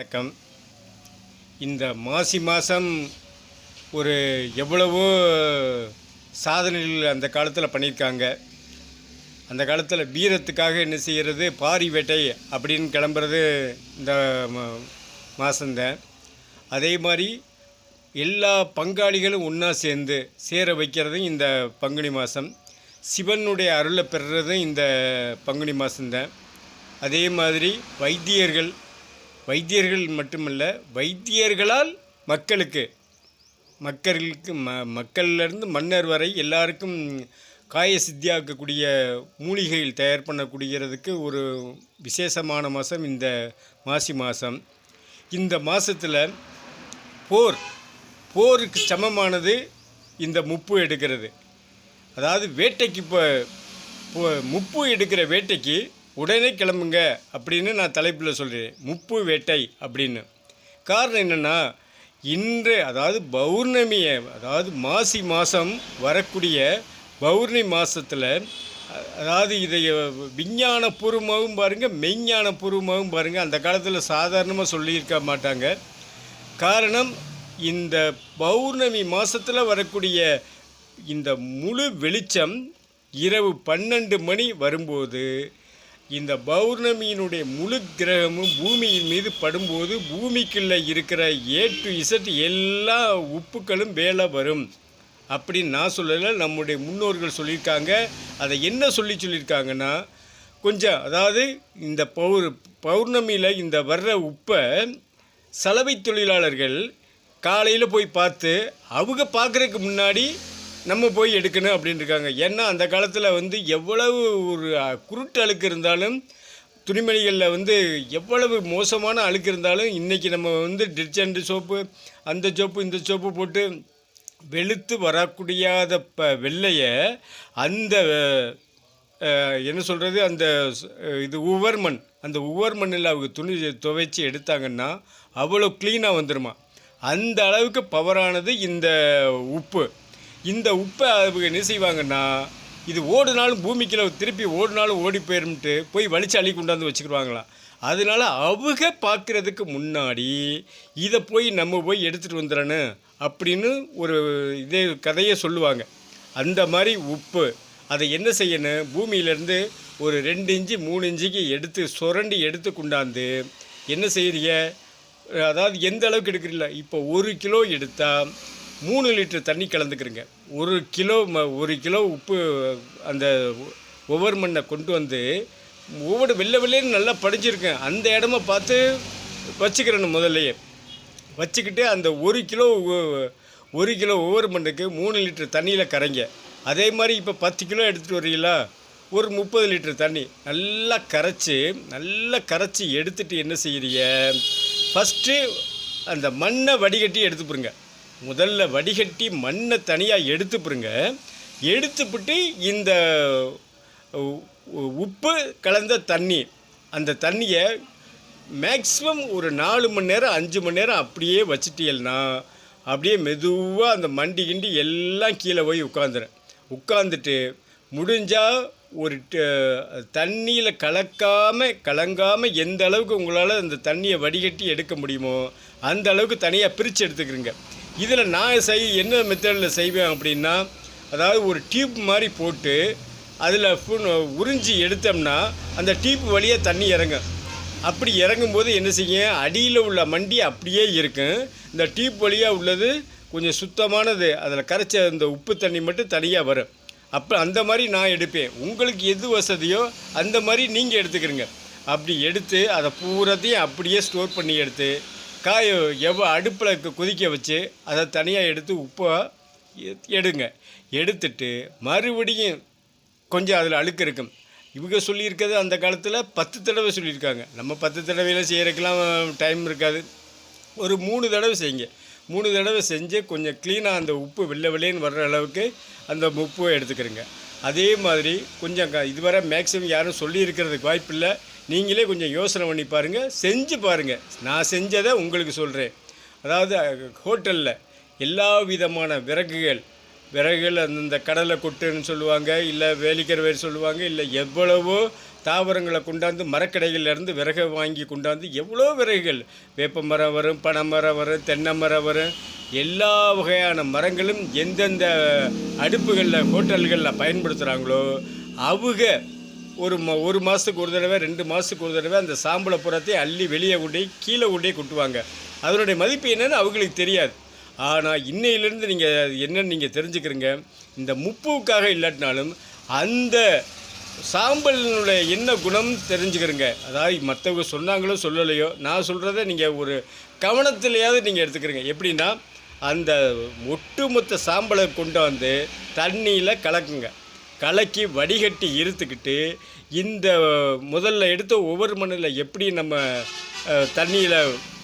வணக்கம். இந்த மாசி மாதம் ஒரு எவ்வளவோ சாதனைகள் அந்த காலத்தில் பண்ணியிருக்காங்க அந்த காலத்தில் வீரத்துக்காக என்ன செய்கிறது பாரி வேட்டை அப்படின்னு கிளம்புறது இந்த மாதந்தேன் அதே மாதிரி எல்லா பங்காளிகளும் ஒன்றா சேர்ந்து சேர வைக்கிறதும் இந்த பங்குனி மாதம் சிவனுடைய அருளை பெறுறதும் இந்த பங்குனி மாதந்தேன் அதே மாதிரி வைத்தியர்கள் வைத்தியர்கள் மட்டுமல்ல வைத்தியர்களால் மக்களுக்கு மக்களுக்கு ம மக்கள்லேருந்து மன்னர் வரை எல்லாருக்கும் காய சித்தியாக்கக்கூடிய மூலிகைகள் தயார் பண்ணக்கூடியதுக்கு ஒரு விசேஷமான மாதம் இந்த மாசி மாதம். இந்த மாதத்தில் போர் போருக்கு சமமானது இந்த முப்பு எடுக்கிறது. அதாவது வேட்டைக்கு இப்போ இப்போ முப்பு எடுக்கிற வேட்டைக்கு உடனே கிளம்புங்க அப்படின்னு நான் தலைப்பில் சொல்கிறேன் முப்பு வேட்டை அப்படின்னு. காரணம் என்னென்னா இன்று அதாவது பௌர்ணமியை அதாவது மாசி மாதம் வரக்கூடிய பௌர்ணமி மாதத்தில் அதாவது இதை விஞ்ஞானபூர்வமாகவும் பாருங்கள் மெய்ஞானபூர்வமாகவும் பாருங்கள் அந்த காலத்தில் சாதாரணமாக சொல்லியிருக்க மாட்டாங்க. காரணம் இந்த பௌர்ணமி மாதத்தில் வரக்கூடிய இந்த முழு வெளிச்சம் இரவு பன்னெண்டு மணி வரும்போது இந்த பௌர்ணமியினுடைய முழு கிரகமும் பூமியின் மீது படும்போது பூமிக்குள்ளே இருக்கிற ஏ டு இசட் எல்லா உப்புக்களும் வேலை வரும். அப்படின்னு நான் சொல்லலை நம்முடைய முன்னோர்கள் சொல்லியிருக்காங்க. அதை என்ன சொல்லி சொல்லியிருக்காங்கன்னா கொஞ்சம் அதாவது இந்த பௌர் பௌர்ணமியில் இந்த வர்ற உப்பை சலவை தொழிலாளர்கள் காலையில் போய் பார்த்து அவங்க பார்க்குறதுக்கு முன்னாடி நம்ம போய் எடுக்கணும் அப்படின்னு இருக்காங்க ஏன்னா அந்த காலத்தில் வந்து எவ்வளவு ஒரு குருட்டு அழுக்கு இருந்தாலும் துணிமணிகளில் வந்து எவ்வளவு மோசமான அழுக்கு இருந்தாலும் இன்றைக்கி நம்ம வந்து டிட்டர்ஜென்ட் சோப்பு அந்த சோப்பு இந்த சோப்பு போட்டு வெளுத்து வரக்கூடியாத ப வெள்ளையை அந்த என்ன சொல்கிறது அந்த இது உவர் மண் அந்த உவர் மண்ணில் அவங்க துணி துவைச்சி எடுத்தாங்கன்னா அவ்வளோ க்ளீனாக வந்துடுமா அந்த அளவுக்கு பவரானது இந்த உப்பு. இந்த உப்பை அவங்க என்ன செய்வாங்கன்னா இது ஓடுனாலும் பூமிக்குள்ள திருப்பி ஓடுனாலும் ஓடி போயிரும்ட்டு போய் வலிச்சு அள்ளி கொண்டாந்து வச்சுக்கிடுவாங்களாம் அதனால் அவங்க பார்க்குறதுக்கு முன்னாடி இதை போய் நம்ம போய் எடுத்துகிட்டு வந்துடணும் அப்படின்னு ஒரு இதே கதையை சொல்லுவாங்க. அந்த மாதிரி உப்பு அதை என்ன செய்யணும் பூமியிலேருந்து ஒரு ரெண்டு இன்ச்சு மூணு இன்ச்சுக்கு எடுத்து சுரண்டி எடுத்து கொண்டாந்து என்ன செய்கிறீங்க அதாவது எந்த அளவுக்கு எடுக்கிறீங்களா? இப்போ ஒரு கிலோ எடுத்தால் மூணு லிட்டர் தண்ணி கலந்துக்கிறங்க. ஒரு கிலோ ம ஒரு கிலோ உப்பு அந்த ஒவ்வொரு மண்ணை கொண்டு வந்து ஒவ்வொரு வெள்ளை வெள்ளைன்னு நல்லா படிச்சிருக்கேன் அந்த இடமா பார்த்து வச்சுக்கிறேன் முதல்லையே. வச்சுக்கிட்டு அந்த ஒரு கிலோ ஒரு கிலோ ஒவ்வொரு மண்ணுக்கு மூணு லிட்டர் தண்ணியில் கரைங்க. அதே மாதிரி இப்போ பத்து கிலோ எடுத்துகிட்டு வரீங்களா? ஒரு முப்பது லிட்டர் தண்ணி. நல்லா கரைச்சி நல்லா கரைச்சி எடுத்துட்டு என்ன செய்கிறீங்க ஃபஸ்ட்டு அந்த மண்ணை வடிகட்டி எடுத்துப்புருங்க முதல்ல வடிகட்டி மண்ணை தனியாக எடுத்துப்புருங்க எடுத்துப்புட்டு இந்த உ- உப்பு கலந்த தண்ணி அந்த தண்ணியை மேக்ஸிமம் ஒரு நாலு மணி நேரம் அஞ்சு மணி நேரம் அப்படியே வச்சிட்டீங்கன்னா அப்படியே மெதுவாக அந்த மண்டி கிண்டி எல்லாம் கீழே போய் உட்காந்துரும் உட்காந்துட்டு முடிஞ்சால் ஒரு தண்ணியில் கலக்காமல் கலங்காமல் எந்த அளவுக்கு உங்களால் அந்த தண்ணியை வடிகட்டி எடுக்க முடியுமோ அந்த அளவுக்கு தனியாக பிரித்து எடுத்துக்கிறீங்க. இதில் நான் செய் என்ன மெத்தடில் செய்வேன் அப்படின்னா அதாவது ஒரு டியூப் மாதிரி போட்டு அதில் உறிஞ்சி எடுத்தோம்னா அந்த டியூப் வழியாக தண்ணி இறங்கும். அப்படி இறங்கும்போது என்ன செய்யும்? அடியில் உள்ள மண்டி அப்படியே இருக்கும். இந்த டியூப் வழியாக உள்ளது கொஞ்சம் சுத்தமானது. அதில் கரைச்ச அந்த உப்பு தண்ணி மட்டும் தனியாக வரும். அப்போ அந்த மாதிரி நான் எடுப்பேன். உங்களுக்கு எது வசதியோ அந்த மாதிரி நீங்கள் எடுத்துக்கிறீங்க. அப்படி எடுத்து அதை பூராத்தையும் அப்படியே ஸ்டோர் பண்ணி எடுத்து காய எவ்வளோ அடுப்பில் கொதிக்க வச்சு அதை தனியாக எடுத்து உப்பை எடுங்க. எடுத்துட்டு மறுபடியும் கொஞ்சம் அதில் அழுக்கு இருக்கும். இவங்க சொல்லியிருக்கிறது அந்த காலத்தில் பத்து தடவை சொல்லியிருக்காங்க. நம்ம பத்து தடவையில் செய்கிறதுக்கெலாம் டைம் இருக்காது. ஒரு மூணு தடவை செய்யுங்க. மூணு தடவை செஞ்சு கொஞ்சம் க்ளீனாக அந்த உப்பு வெள்ளை வெள்ளைன்னு வர்ற அளவுக்கு அந்த உப்பை எடுத்துக்கிறேங்க. அதே மாதிரி கொஞ்சம் க- இதுவரை மேக்ஸிமம் யாரும் சொல்லியிருக்கிறதுக்கு வாய்ப்பில்லை. நீங்களே கொஞ்சம் யோசனை பண்ணி பாருங்கள் செஞ்சு பாருங்கள் நான் செஞ்சதை உங்களுக்கு சொல்கிறேன் அதாவது ஹோட்டலில் எல்லா விதமான விறகுகள் விறகுகள் அந்தந்த கடலை கொட்டுன்னு சொல்லுவாங்க இல்லை வேலிக்கர் சொல்லுவாங்க இல்லை எவ்வளவோ தாவரங்களை கொண்டாந்து மரக்கடைகள்ல இருந்து விறகை வாங்கி கொண்டாந்து எவ்வளோ விறகுகள்? வேப்ப மரம் வரும் பனை மரம் வரும் தென்னை மரம் வரும். எல்லா வகையான மரங்களும் எந்தெந்த அடுப்புகளில் ஹோட்டல்களில் பயன்படுத்துகிறாங்களோ அவங்க ஒரு ம ஒரு மாதத்துக்கு ஒரு தடவை ரெண்டு மாதத்துக்கு ஒரு தடவை அந்த சாம்பலை புறத்தை அள்ளி வெளியே கொண்டே கீழே கொண்டே கொட்டுவாங்க. அதனுடைய மதிப்பு என்னன்னு அவங்களுக்கு தெரியாது. ஆனால் இன்னையிலேருந்து நீங்கள் என்னன்னு நீங்கள் தெரிஞ்சுக்கிறீங்க இந்த முப்புவுக்காக இல்லாட்டினாலும் அந்த சாம்பலினுடைய என்ன குணம் தெரிஞ்சுக்கிறங்க? அதாவது மற்றவங்க சொன்னாங்களோ சொல்லலையோ நான் சொல்கிறத நீங்கள் ஒரு கவனத்திலையாவது நீங்கள் எடுத்துக்கிறீங்க. எப்படின்னா அந்த ஒட்டுமொத்த சாம்பலை கொண்டு வந்து தண்ணியில் கலக்குங்க. கலக்கி வடிகட்டி இருத்துக்கிட்டு இந்த முதல்ல எடுத்த ஒவ்வொரு மண்ணில் எப்படி நம்ம தண்ணியில்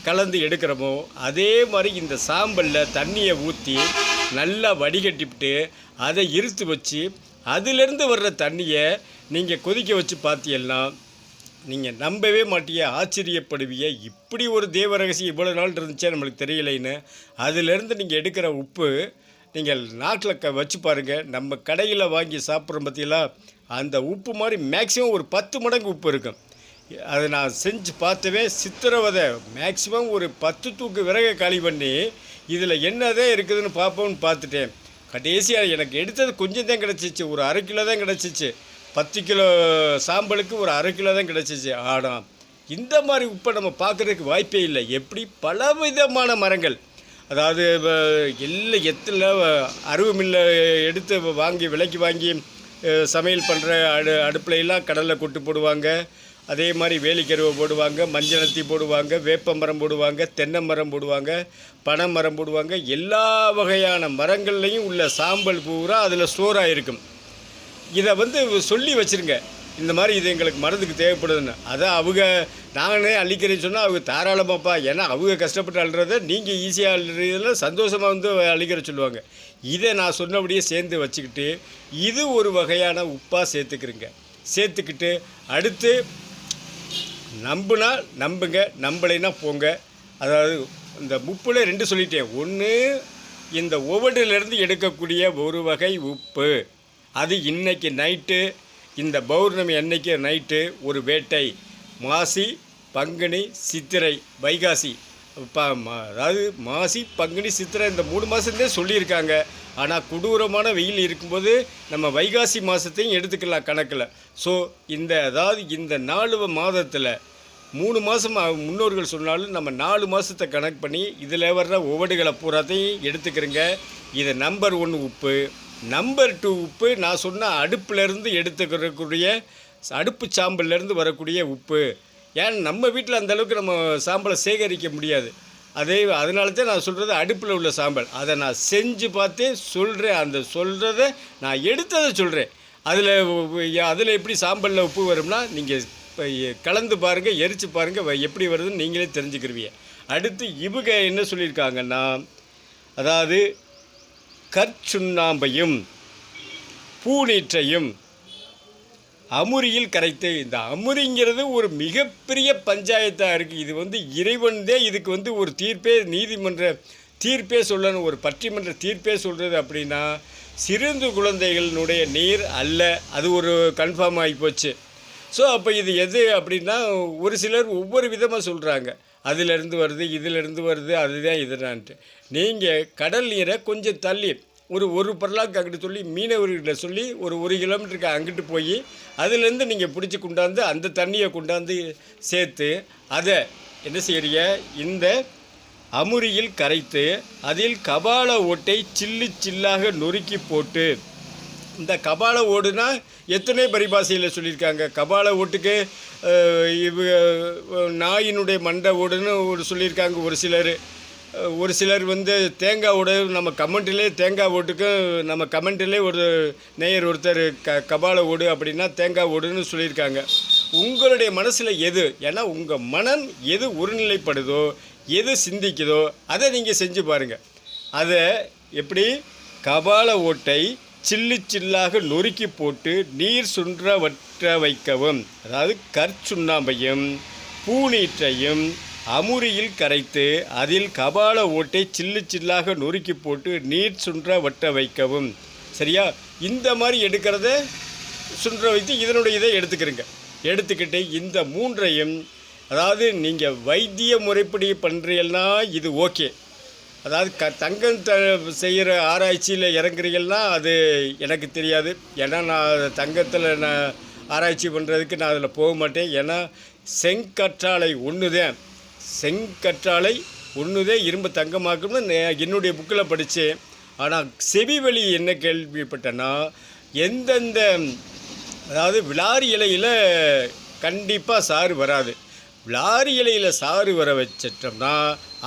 கலந்து எடுக்கிறோமோ அதே மாதிரி இந்த சாம்பலில் தண்ணியை ஊற்றி நல்லா வடிகட்டிவிட்டு அதை இருத்து வச்சு அதிலிருந்து வர்ற தண்ணியை நீங்கள் கொதிக்க வச்சு பார்த்தீங்கன்னா நீங்கள் நம்பவே மாட்டிய ஆச்சரியப்படுவிய இப்படி ஒரு தேவ ரகசியம் இவ்வளோ நாள் இருந்துச்சே நம்மளுக்கு தெரியலைன்னு. அதிலேருந்து நீங்கள் எடுக்கிற உப்பு நீங்கள் நாட்டில் க வச்சு பாருங்கள் நம்ம கடையில் வாங்கி சாப்பிட்றோம் பார்த்தீங்களா? அந்த உப்பு மாதிரி மேக்ஸிமம் ஒரு பத்து மடங்கு உப்பு இருக்கும். அதை நான் செஞ்சு பார்த்தவே சித்திரவதை. மேக்ஸிமம் ஒரு பத்து தூக்கு விறகை காலி பண்ணி இதில் என்னதான் இருக்குதுன்னு பார்ப்போம்னு பார்த்துட்டேன். கடைசியாக எனக்கு எடுத்தது கொஞ்சம் தான் கிடச்சிச்சு. ஒரு அரை கிலோ தான் கிடச்சிச்சு. பத்து கிலோ சாம்பலுக்கு ஒரு அரை கிலோ தான் கிடச்சிச்சு. ஆனால் இந்த மாதிரி உப்பை நம்ம பார்க்குறதுக்கு வாய்ப்பே இல்லை. எப்படி பல விதமான மரங்கள். அதாவது எல்லா எத்தில் அருவமில்லை எடுத்து வாங்கி விலைக்கு வாங்கி சமையல் பண்ணுற அடு அடுப்பில் எல்லாம் கடலில் கொட்டு போடுவாங்க. அதே மாதிரி வேலிக்கருவை போடுவாங்க மஞ்சளத்தி போடுவாங்க வேப்ப மரம் போடுவாங்க தென்னை மரம் போடுவாங்க பனை மரம் போடுவாங்க. எல்லா வகையான மரங்கள்லையும் உள்ள சாம்பல் பூரா அதில் ஸ்டோர் ஆகிருக்கும் இதை வந்து சொல்லி வச்சிருங்க. இந்த மாதிரி இது எங்களுக்கு மருந்துக்கு தேவைப்படுதுன்னு. அதை அவங்க நானே அழிக்கிறேன்னு சொன்னால் அவங்க தாராளமாப்பா. ஏன்னா அவங்க கஷ்டப்பட்டு அழுறத நீங்கள் ஈஸியாக அழுறதுல சந்தோஷமாக வந்து அழிக்கிற சொல்லுவாங்க. இதை நான் சொன்னபடியே சேர்ந்து வச்சுக்கிட்டு இது ஒரு வகையான உப்பாக சேர்த்துக்கிறேங்க. சேர்த்துக்கிட்டு அடுத்து நம்புனா நம்புங்க நம்பலைன்னா போங்க. அதாவது இந்த உப்பில் ரெண்டு சொல்லிட்டேன். ஒன்று இந்த ஒவ்வொன்றிலிருந்து எடுக்கக்கூடிய ஒரு வகை உப்பு. அது இன்னைக்கு நைட்டு இந்த பௌர்ணமி அன்னைக்கு நைட்டு ஒரு வேட்டை. மாசி பங்குனி சித்திரை வைகாசி. ப அதாவது மாசி பங்குனி சித்திரை இந்த மூணு மாதத்துலேயே சொல்லியிருக்காங்க. ஆனால் கொடூரமான வெயில் இருக்கும்போது நம்ம வைகாசி மாதத்தையும் எடுத்துக்கலாம் கணக்கில். ஸோ இந்த அதாவது இந்த நாலு மாதத்தில் மூணு மாதம் முன்னோர்கள் சொன்னாலும் நம்ம நாலு மாதத்தை கணக்கு பண்ணி இதில் வர்ற ஒவ்வொடுகளை பூராத்தையும் எடுத்துக்கிறோங்க. இது நம்பர் ஒன் உப்பு. நம்பர் டூ உப்பு நான் சொன்ன அடுப்புலேருந்து எடுத்துக்கிறக்கூடிய அடுப்பு சாம்பல்லேருந்து வரக்கூடிய உப்பு. ஏன் நம்ம வீட்டில் அந்த அளவுக்கு நம்ம சாம்பலை சேகரிக்க முடியாது. அதே அதனால தான் நான் சொல்கிறது அடுப்பில் உள்ள சாம்பல். அதை நான் செஞ்சு பார்த்து சொல்கிறேன் அந்த சொல்கிறத நான் எடுத்ததை சொல்கிறேன் அதில் அதில் எப்படி சாம்பலில் உப்பு வரும்னா நீங்கள் இப்போ கலந்து பாருங்கள் எரித்து பாருங்கள் எப்படி வருதுன்னு நீங்களே தெரிஞ்சுக்கிருவீங்க. அடுத்து இவங்க என்ன சொல்லியிருக்காங்கன்னா அதாவது கற்சுண்ணாம்பையும் பூநீற்றையும் அமுரியில் கரைத்து இந்த அமுரிங்கிறது ஒரு மிகப்பெரிய பஞ்சாயத்தாக இருக்குது இது வந்து இறைவன்தே இதுக்கு வந்து ஒரு தீர்ப்பே நீதிமன்ற தீர்ப்பே சொல்லணும். ஒரு பட்டிமன்ற தீர்ப்பே சொல்கிறது அப்படின்னா சிறுந்து குழந்தைகளினுடைய நீர் அல்ல. அது ஒரு கன்ஃபார்ம் ஆகிப்போச்சு ஸோ அப்போ இது எது அப்படின்னா ஒரு சிலர் ஒவ்வொரு விதமாக சொல்கிறாங்க அதிலிருந்து வருது இதிலிருந்து வருது அதுதான் இதுதான்ட்டு நீங்கள் கடல் நீரை கொஞ்சம் தள்ளி ஒரு ஒரு பரலாக்கு அங்கிட்டு சொல்லி மீனவர்கிட்ட சொல்லி ஒரு ஒரு கிலோமீட்டருக்கு அங்கிட்டு போய் அதுலேருந்து நீங்கள் பிடிச்சி கொண்டாந்து அந்த தண்ணியை கொண்டாந்து சேர்த்து அதை என்ன செய்கிறீங்க இந்த அமுரியில் கரைத்து அதில் கபால ஓட்டை சில்லு சில்லாக நொறுக்கி போட்டு இந்த கபால ஓடுனா எத்தனை பரிபாஷையில் சொல்லியிருக்காங்க? கபால ஓட்டுக்கு இவ நாயினுடைய மண்டை ஓடுன்னு ஒரு சொல்லியிருக்காங்க ஒரு சிலர். ஒரு சிலர் வந்து தேங்காய் ஓடு நம்ம கமெண்ட்லேயே தேங்காய் ஓட்டுக்கு நம்ம கமெண்ட்லேயே ஒரு நேயர் ஒருத்தர் க கபால ஓடு அப்படின்னா தேங்காய் ஓடுன்னு சொல்லியிருக்காங்க. உங்களுடைய மனசில் எது? ஏன்னா உங்கள் மனம் எது ஒருநிலைப்படுதோ எது சிந்திக்குதோ அதை நீங்கள் செஞ்சு பாருங்கள் அதை எப்படி? கபால ஓட்டை சில்லு சில்லாக நொறுக்கி போட்டு நீர் சுன்ற வற்ற வைக்கவும். அதாவது கற்சுண்ணாம்பையும் பூநீற்றையும் அமுரியில் கரைத்து அதில் கபால ஓட்டை சில்லு சில்லாக நொறுக்கி போட்டு நீர் சுன்ற வட்ட வைக்கவும். சரியா? இந்த மாதிரி எடுக்கிறத சுன்ற வைத்து இதனுடைய இதை எடுத்துக்கிறங்க. எடுத்துக்கிட்டு இந்த மூன்றையும் அதாவது நீங்கள் வைத்திய முறைப்படி பண்ணுறீங்கன்னா இது ஓகே. அதாவது க தங்கம் த செய்கிற ஆராய்ச்சியில் இறங்குறீங்கன்னா அது எனக்கு தெரியாது. ஏன்னா நான் தங்கத்தில் நான் ஆராய்ச்சி பண்ணுறதுக்கு நான் அதில் போக மாட்டேன். ஏன்னா செங்கற்றாழை ஒன்று தான் செங்கற்றாலை உண்ணுதே இரும்பு தங்கமாக்கும்னு என்னுடைய புக்கில் படித்தேன் ஆனால் செவி வழி என்ன கேள்விப்பட்டேன்னா எந்தெந்த அதாவது விளாரி இலையில் கண்டிப்பாக சாறு வராது. விளாரி இலையில் சாறு வர வச்சிட்டோம்னா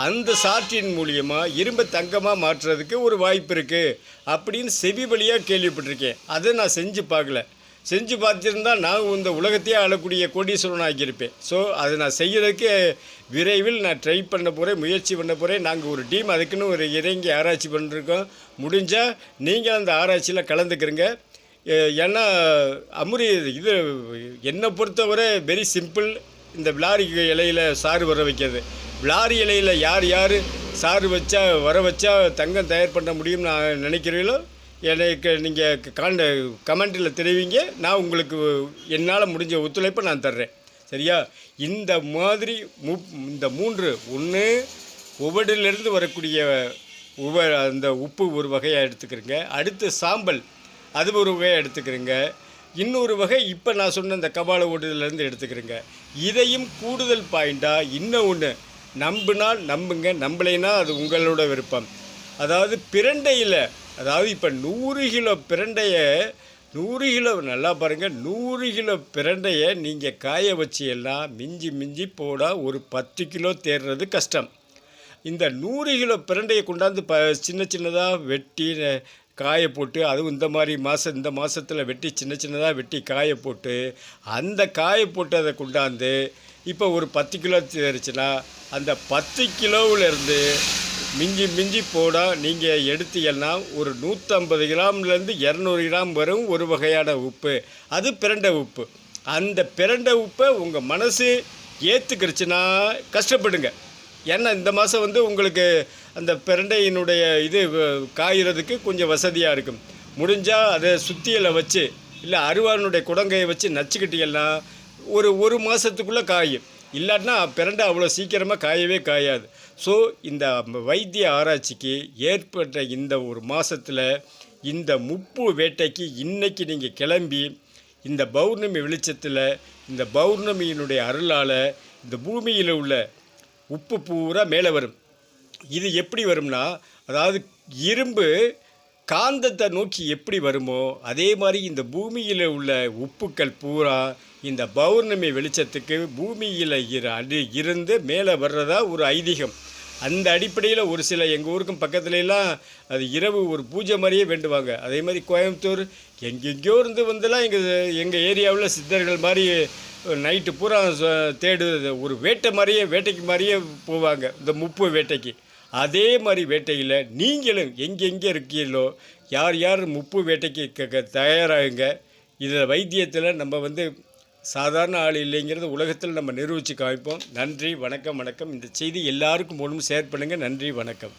அந்த சாற்றின் மூலியமாக இரும்பு தங்கமாக மாற்றுறதுக்கு ஒரு வாய்ப்பு இருக்குது அப்படின்னு செவி வழியாக கேள்விப்பட்டிருக்கேன். அதை நான் செஞ்சு பார்க்கல. செஞ்சு பார்த்துருந்தா நான் இந்த உலகத்தையே ஆளக்கூடிய கோடீஸ்வரன் ஆகியிருப்பேன் ஸோ அதை நான் செய்கிறதுக்கு விரைவில் நான் ட்ரை பண்ண போகிறேன் முயற்சி பண்ண போகிறேன் நாங்கள் ஒரு டீம் அதுக்குன்னு ஒரு இறங்கி ஆராய்ச்சி பண்ணிருக்கோம். முடிஞ்சால் நீங்கள் அந்த ஆராய்ச்சியில் கலந்துக்கிறங்க. ஏன்னா அமுரி இது என்னை பொறுத்தவரை வெரி சிம்பிள் இந்த விளாரி இலையில் சாறு வர வைக்கிறது. விளாரி இலையில் யார் யார் சாறு வச்சா வர வச்சா தங்கம் தயார் பண்ண முடியும்னு நான் நினைக்கிறீங்களோ? எனக்கு நீங்கள் காண்ட கமெண்ட்டில் தெரிவிங்க. நான் உங்களுக்கு என்னால் முடிஞ்ச ஒத்துழைப்பை நான் தர்றேன். சரியா? இந்த மாதிரி மு இந்த மூன்று ஒன்று உவடிலிருந்து வரக்கூடிய உவ அந்த உப்பு ஒரு வகையாக எடுத்துக்கிறேங்க. அடுத்து சாம்பல் அது ஒரு வகையாக எடுத்துக்கிறேங்க. இன்னொரு வகை இப்போ நான் சொன்ன இந்த கபால ஓடுதலேருந்து எடுத்துக்கிறேங்க. இதையும் கூடுதல் பாயிண்ட்டாக இன்னும் ஒன்று நம்பினால் நம்புங்க நம்பலைன்னா அது உங்களோட விருப்பம். அதாவது பிரண்டையில் அதாவது இப்போ நூறு கிலோ பிரண்டையை நூறு கிலோ நல்லா பாருங்கள் நூறு கிலோ பிரண்டையை நீங்கள் காய வச்சு எல்லாம் மிஞ்சி மிஞ்சி போட ஒரு பத்து கிலோ தேர்றது கஷ்டம். இந்த நூறு கிலோ பிரண்டையை கொண்டாந்து ப சின்ன சின்னதாக வெட்டி காய போட்டு அதுவும் இந்த மாதிரி மாதம் இந்த மாதத்தில் வெட்டி சின்ன சின்னதாக வெட்டி காய போட்டு அந்த காய போட்டு அதை கொண்டாந்து இப்போ ஒரு பத்து கிலோ தேரிச்சுன்னா அந்த பத்து கிலோவிலேருந்து மிஞ்சி மிஞ்சி போட நீங்கள் எடுத்தீங்கன்னா ஒரு நூற்றம்பது கிராம்லேருந்து இரநூறு கிராம் வரும் ஒரு வகையான உப்பு. அது பிரண்டை உப்பு. அந்த பிரண்டை உப்பை உங்கள் மனசு ஏற்றுக்கிடுச்சுன்னா கஷ்டப்படுங்க. ஏன்னா இந்த மாதம் வந்து உங்களுக்கு அந்த பிரண்டையினுடைய இது காய்கிறதுக்கு கொஞ்சம் வசதியாக இருக்கும். முடிஞ்சால் அதை சுத்தியில் வச்சு இல்லை அருவானுடைய குடங்கையை வச்சு நச்சுக்கிட்டீங்கன்னா ஒரு ஒரு மாதத்துக்குள்ளே காயும். இல்லாட்டினா பிரண்டை அவ்வளோ சீக்கிரமாக காயவே காயாது. ஸோ இந்த வைத்திய ஆராய்ச்சிக்கு ஏற்பட்ட இந்த ஒரு மாதத்தில் இந்த முப்பு வேட்டைக்கு இன்றைக்கி நீங்கள் கிளம்பி இந்த பௌர்ணமி வெளிச்சத்தில் இந்த பௌர்ணமியினுடைய அருளால் இந்த பூமியில் உள்ள உப்பு பூரா மேலே வரும். இது எப்படி வரும்னா அதாவது இரும்பு காந்தத்தை நோக்கி எப்படி வருமோ அதே மாதிரி இந்த பூமியில் உள்ள உப்புக்கள் பூரா இந்த பௌர்ணமி வெளிச்சத்துக்கு பூமியில் இரு அடி இருந்து மேலே வர்றதா ஒரு ஐதீகம். அந்த அடிப்படையில் ஒரு சில எங்கள் ஊருக்கும் பக்கத்துலலாம் அது இரவு ஒரு பூஜை மாதிரியே வேண்டுவாங்க. அதே மாதிரி கோயம்புத்தூர் எங்கெங்கேயோ இருந்து வந்தெல்லாம் எங்கள் எங்கள் ஏரியாவில் சித்தர்கள் மாதிரி நைட்டு பூரா ச- தேடு ஒரு வேட்டை மாதிரியே வேட்டைக்கு மாதிரியே போவாங்க. இந்த முப்பு வேட்டைக்கு. அதே மாதிரி வேட்டையில் நீங்களும் எங்கெங்கே இருக்கீங்களோ யார் யார் முப்பு வேட்டைக்கு தயாராகுங்க இதில் வைத்தியத்தில் நம்ம வந்து சாதாரண ஆள் இல்லைங்கிறது உலகத்தில் நம்ம நிரூபித்து காமிப்போம். நன்றி வணக்கம் வணக்கம். இந்த செய்தி எல்லாருக்கும் ஒன்றும் ஷேர் பண்ணுங்கள் நன்றி வணக்கம்.